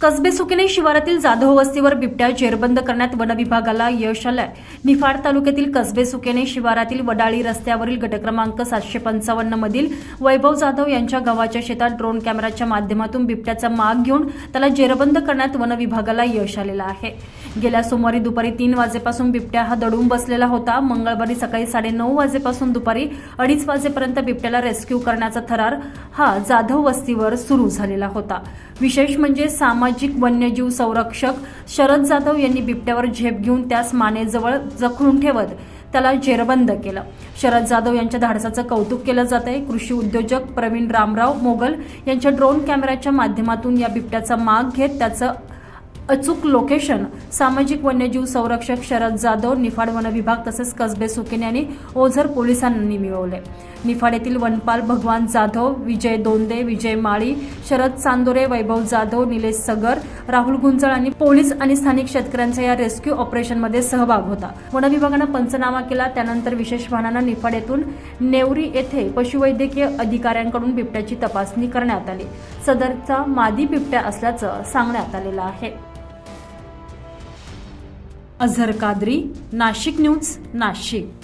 कसबे सुकेने शिवारातील जाधव वस्तीवर बिबट्या जेरबंद करण्यात वनविभागाला यश आलंय. निफाड तालुक्यातील कसबे सुकेने शिवारातील वडाळी रस्त्यावरील गटक्रमांक सातशे पंचावन्न मधील वैभव जाधव यांच्या गावाच्या शेतात ड्रोन कॅमेराच्या माध्यमातून बिबट्याचा माग घेऊन त्याला जेरबंद करण्यात वनविभागाला यश आलेलं आहे. गेल्या सोमवारी दुपारी तीन वाजेपासून बिबट्या हा दडून बसलेला होता. मंगळवारी सकाळी साडेनऊ वाजेपासून दुपारी अडीच वाजेपर्यंत बिबट्याला रेस्क्यू करण्याचा थरार हा जाधव वस्तीवर सुरू झालेला होता. विशेष म्हणजे सामाजिक वन्यजीव संरक्षक शरद जाधव यांनी बिबट्यावर झेप घेऊन त्यास मानेजवळ जखडून ठेवत त्याला जेरबंद केलं. शरद जाधव यांच्या धाडसाचं कौतुक केलं जात आहे. कृषी उद्योजक प्रवीण रामराव मोगल यांच्या ड्रोन कॅमेऱ्याच्या माध्यमातून या बिबट्याचा माग घेत त्याचं अचूक लोकेशन सामाजिक वन्यजीव संरक्षक शरद जाधव निफाड वन विभाग तसेच कसबे सुकेन यांनी ओझर पोलिसांनी मिळवले. निफाड येथील वनपाल भगवान जाधव विजय दोंदे विजय माळी शरद चांदोरे वैभव जाधव निलेश सगर राहुल गुंजळ आणि पोलीस आणि स्थानिक शेतकऱ्यांचा या रेस्क्यू ऑपरेशनमध्ये सहभाग होता. वन विभागानं पंचनामा केला त्यानंतर विशेष वाहनानं निफाड येथून नेवरी येथे पशुवैद्यकीय अधिकाऱ्यांकडून बिबट्याची तपासणी करण्यात आली. सदरचा मादी बिबट्या असल्याचं सांगण्यात आलेलं आहे. अझर कादरी नाशिक न्यूज नाशिक.